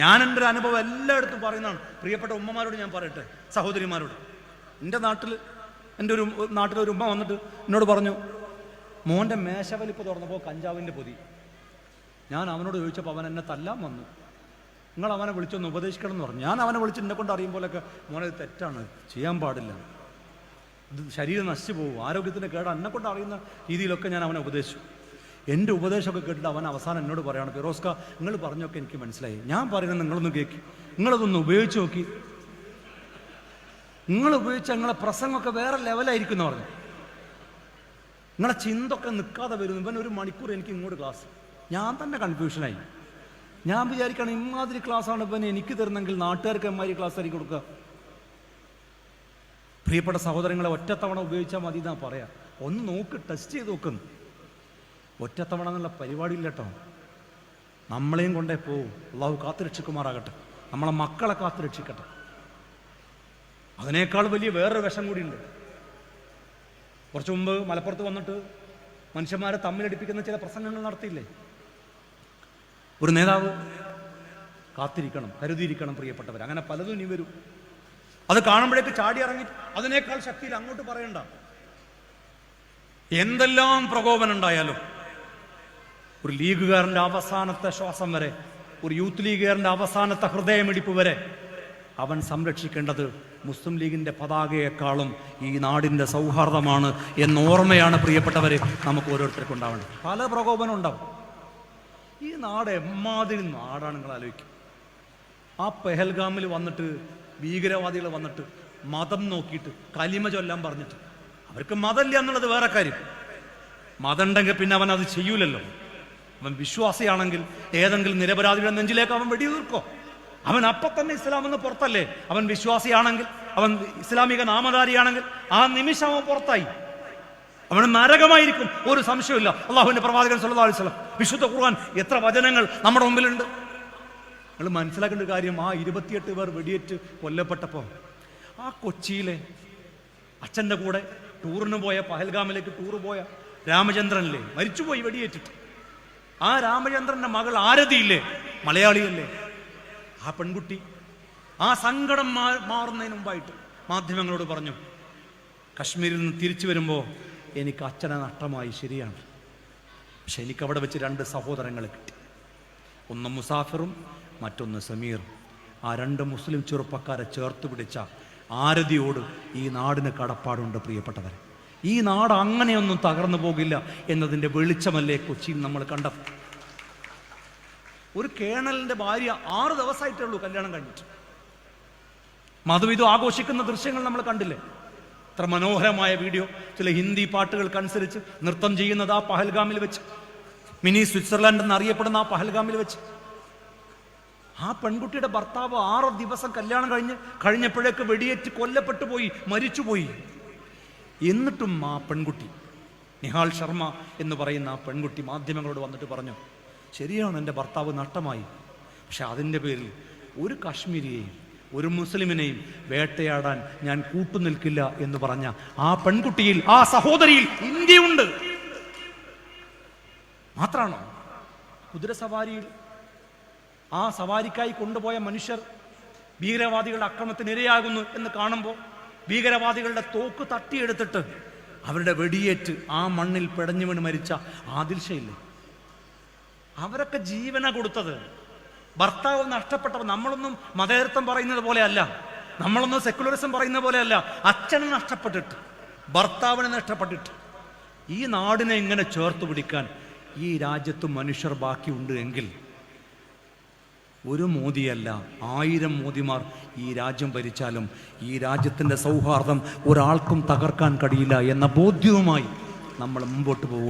ഞാൻ എന്റെ അനുഭവം എല്ലായിടത്തും പറയുന്നതാണ്. പ്രിയപ്പെട്ട ഉമ്മമാരോട് ഞാൻ പറയട്ടെ സഹോദരിമാരോട്. എന്റെ നാട്ടിൽ എന്റെ ഒരു നാട്ടിലെ ഒരു ഉമ്മ വന്നിട്ട് എന്നോട് പറഞ്ഞു മോന്റെ മേശവലിപ്പ് തുറന്നപ്പോൾ കഞ്ചാവിന്റെ പൊതി. ഞാൻ അവനോട് ചോദിച്ചപ്പോൾ അവൻ എന്നെ തല്ലാൻ വന്നു. നിങ്ങൾ അവനെ വിളിച്ചൊന്ന് ഉപദേശിക്കണം എന്ന് പറഞ്ഞു. ഞാൻ അവനെ വിളിച്ച് എന്നെ കൊണ്ട് അറിയുമ്പോഴൊക്കെ മോനെ ഇത് തെറ്റാണ് ചെയ്യാൻ പാടില്ല. ഇത് ശരീരം നശിച്ചു പോകും. ആരോഗ്യത്തിന്റെ കേട് എന്നെ കൊണ്ട് അറിയുന്ന രീതിയിലൊക്കെ ഞാൻ അവനെ ഉപദേശിച്ചു. എന്റെ ഉപദേശമൊക്കെ കേട്ടിട്ട് അവൻ അവസാനം എന്നോട് പറയുകയാണ് ഫിറോസ്ക നിങ്ങൾ പറഞ്ഞൊക്കെ എനിക്ക് മനസ്സിലായി. ഞാൻ പറയുന്നത് നിങ്ങളൊന്ന് കേൾക്കി നിങ്ങളതൊന്ന് ഉപയോഗിച്ച് നോക്കി. നിങ്ങൾ ഉപയോഗിച്ച നിങ്ങളെ പ്രസംഗമൊക്കെ വേറെ ലെവലായിരിക്കും എന്ന് പറഞ്ഞു. നിങ്ങളെ ചിന്തൊക്കെ നിൽക്കാതെ വരുന്നു. ഇവൻ ഒരു മണിക്കൂർ എനിക്ക് ഇങ്ങോട്ട് ക്ലാസ്. ഞാൻ തന്നെ കൺഫ്യൂഷനായി ഞാൻ വിചാരിക്കണം ഇമാതിരി ക്ലാസ്സാണ് ഇവൻ എനിക്ക് തരുന്നെങ്കിൽ നാട്ടുകാർക്ക് എമ്മാതിരി ക്ലാസ് ആയിരിക്കും കൊടുക്കുക. പ്രിയപ്പെട്ട സഹോദരങ്ങളെ ഒറ്റത്തവണ ഉപയോഗിച്ചാൽ മതി എന്നാ പറയാ. ഒന്ന് നോക്ക് ടെസ്റ്റ് ചെയ്ത് നോക്കുന്നു ഒറ്റത്തവണ എന്നുള്ള പരിപാടിയില്ല കേട്ടോ നമ്മളെയും കൊണ്ടേ പോവും. അള്ളാഹു കാത്തുരക്ഷിക്കുമാറാകട്ടെ നമ്മളെ മക്കളെ കാത്തുരക്ഷിക്കട്ടെ അതിനേക്കാൾ വലിയ വേറൊരു വിഷം കൂടിയുണ്ട്. കുറച്ചു മുമ്പ് മലപ്പുറത്ത് വന്നിട്ട് മനുഷ്യന്മാരെ തമ്മിലടിപ്പിക്കുന്ന ചില പ്രസംഗങ്ങൾ നടത്തിയില്ലേ? ഒരു നേതാവ് കാത്തിരിക്കണം കരുതിയിരിക്കണം പ്രിയപ്പെട്ടവർ അങ്ങനെ പലതും ഇനി വരും. അത് കാണുമ്പോഴേക്ക് ചാടി ഇറങ്ങി അതിനേക്കാൾ ശക്തിയിൽ അങ്ങോട്ട് പറയണ്ട. എന്തെല്ലാം പ്രകോപനം ഉണ്ടായാലും ഒരു ലീഗുകാരന്റെ അവസാനത്തെ ശ്വാസം വരെ ഒരു യൂത്ത് ലീഗുകാരന്റെ അവസാനത്തെ ഹൃദയമിടിപ്പ് വരെ അവൻ സംരക്ഷിക്കേണ്ടത് മുസ്ലിം ലീഗിന്റെ പതാകയെക്കാളും ഈ നാടിന്റെ സൗഹാർദ്ദമാണ് എന്ന ഓർമ്മയാണ് പ്രിയപ്പെട്ടവരെ നമുക്ക് ഓരോരുത്തർക്കും ഉണ്ടാവേണ്ടത് പല പ്രകോപനം ഉണ്ടാവും. ഈ നാട് എമ്മാതിരി നാടാണ് നിങ്ങൾ ആലോചിക്കും. ആ പെഹൽഗാമിൽ വന്നിട്ട് ഭീകരവാദികൾ വന്നിട്ട് മതം നോക്കിയിട്ട് കലിമ ചൊല്ലാൻ പറഞ്ഞിട്ട് അവർക്ക് മതമില്ല എന്നുള്ളത് വേറെ കാര്യം. മതം ഉണ്ടെങ്കിൽ പിന്നെ അവൻ അത് ചെയ്യൂലല്ലോ. അവൻ വിശ്വാസിയാണെങ്കിൽ ഏതെങ്കിലും നിരപരാധിയുടെ നെഞ്ചിലേക്ക് അവൻ വെടിയുതിർക്കോ? അവൻ അപ്പൊ തന്നെ ഇസ്ലാം എന്ന് പുറത്തല്ലേ? അവൻ വിശ്വാസിയാണെങ്കിൽ അവൻ ഇസ്ലാമിക നാമധാരിയാണെങ്കിൽ ആ നിമിഷം അവൻ പുറത്തായി. അവൻ നരകമായിരിക്കും ഒരു സംശയമില്ല അള്ളാഹുവിന്റെ പ്രവാചകൻ സല്ലല്ലാഹു അലൈഹി വസല്ലം വിശുദ്ധ ഖുർആൻ എത്ര വചനങ്ങൾ നമ്മുടെ മുമ്പിലുണ്ട്. നിങ്ങൾ മനസ്സിലാക്കേണ്ട ഒരു കാര്യം ആ ഇരുപത്തിയെട്ട് പേർ വെടിയേറ്റ് കൊല്ലപ്പെട്ടപ്പോൾ ആ കൊച്ചിയിലെ അച്ഛന്റെ കൂടെ ടൂറിന് പോയ പഹൽഗാമിലേക്ക് ടൂർ പോയ രാമചന്ദ്രനിലെ മരിച്ചുപോയി വെടിയേറ്റിട്ട്. ആ രാമചന്ദ്രന്റെ മകൾ ആരതിയില്ലേ? മലയാളിയല്ലേ? ആ പെൺകുട്ടി. ആ സങ്കടം മാറുന്നതിന് മുമ്പായിട്ട് മാധ്യമങ്ങളോട് പറഞ്ഞു കശ്മീരിൽ നിന്ന് തിരിച്ചു വരുമ്പോൾ എനിക്ക് അച്ഛനെ നഷ്ടമായി ശരിയാണ്. പക്ഷെ എനിക്ക് അവിടെ വെച്ച് രണ്ട് സഹോദരങ്ങളെ കിട്ടി. ഒന്ന് മുസാഫിറും മറ്റൊന്ന് സമീറും. ആ രണ്ട് മുസ്ലിം ചെറുപ്പക്കാരെ ചേർത്ത് പിടിച്ച ആരതിയോട് ഈ നാടിന് കടപ്പാടുണ്ട് പ്രിയപ്പെട്ടവരെ. ഈ നാട് അങ്ങനെയൊന്നും തകർന്നു പോകില്ല എന്നതിന്റെ വെളിച്ചമല്ലേ കൊച്ചിയിൽ നമ്മൾ കണ്ടത്? ഒരു കേണലിന്റെ ഭാര്യ ആറ് ദിവസമായിട്ടേ ഉള്ളൂ കല്യാണം കഴിഞ്ഞിട്ട്. മധുവിധു ആഘോഷിക്കുന്ന ദൃശ്യങ്ങൾ നമ്മൾ കണ്ടില്ലേ? ഇത്ര മനോഹരമായ വീഡിയോ ചില ഹിന്ദി പാട്ടുകൾക്കനുസരിച്ച് നൃത്തം ചെയ്യുന്നത് ആ പഹൽഗാമിൽ വെച്ച് മിനി സ്വിറ്റ്സർലാൻഡ് എന്നറിയപ്പെടുന്ന ആ പഹൽഗാമിൽ വെച്ച്. ആ പെൺകുട്ടിയുടെ ഭർത്താവ് ആറ് ദിവസം കല്യാണം കഴിഞ്ഞ് കഴിഞ്ഞപ്പോഴേക്ക് വെടിയേറ്റ് കൊല്ലപ്പെട്ടു പോയി മരിച്ചുപോയി. എന്നിട്ടും ആ പെൺകുട്ടി നിഹാൽ ശർമ്മ എന്ന് പറയുന്ന ആ പെൺകുട്ടി മാധ്യമങ്ങളോട് വന്നിട്ട് പറഞ്ഞു ശരിയാണ് എന്റെ ഭർത്താവ് നഷ്ടമായി. പക്ഷെ അതിന്റെ പേരിൽ ഒരു കാശ്മീരിയെയും ഒരു മുസ്ലിമിനെയും വേട്ടയാടാൻ ഞാൻ കൂട്ടുനിൽക്കില്ല എന്ന് പറഞ്ഞ ആ പെൺകുട്ടിയിൽ ആ സഹോദരിയിൽ ഇന്ത്യയുണ്ട്. മാത്രാണോ? കുതിരസവാരിയിൽ ആ സവാരിക്കായി കൊണ്ടുപോയ മനുഷ്യർ ഭീകരവാദികളുടെ അക്രമത്തിന് ഇരയാകുന്നു എന്ന് കാണുമ്പോൾ ഭീകരവാദികളുടെ തോക്ക് തട്ടിയെടുത്തിട്ട് അവരുടെ വെടിയേറ്റ് ആ മണ്ണിൽ പിടഞ്ഞു വീണ് മരിച്ച ആദിൽഷയില്ലേ അവരൊക്കെ ജീവന കൊടുത്തത്. ഭർത്താവ് നഷ്ടപ്പെട്ടവർ നമ്മളൊന്നും മതേതരത്വം പറയുന്നത് പോലെയല്ല. നമ്മളൊന്നും സെക്യുലറിസം പറയുന്ന പോലെയല്ല. അച്ഛനെ നഷ്ടപ്പെട്ടിട്ട് ഭർത്താവിനെ നഷ്ടപ്പെട്ടിട്ട്. ഈ നാടിനെ ഇങ്ങനെ ചേർത്ത് പിടിക്കാൻ ഈ രാജ്യത്ത് മനുഷ്യർ ബാക്കിയുണ്ട് എങ്കിൽ ഒരു മോദിയല്ല ആയിരം മോദിമാർ ഈ രാജ്യം ഭരിച്ചാലും ഈ രാജ്യത്തിന്റെ സൗഹാർദ്ദം ഒരാൾക്കും തകർക്കാൻ കഴിയില്ല എന്ന ബോധ്യവുമായി നമ്മൾ മുമ്പോട്ട് പോവുക.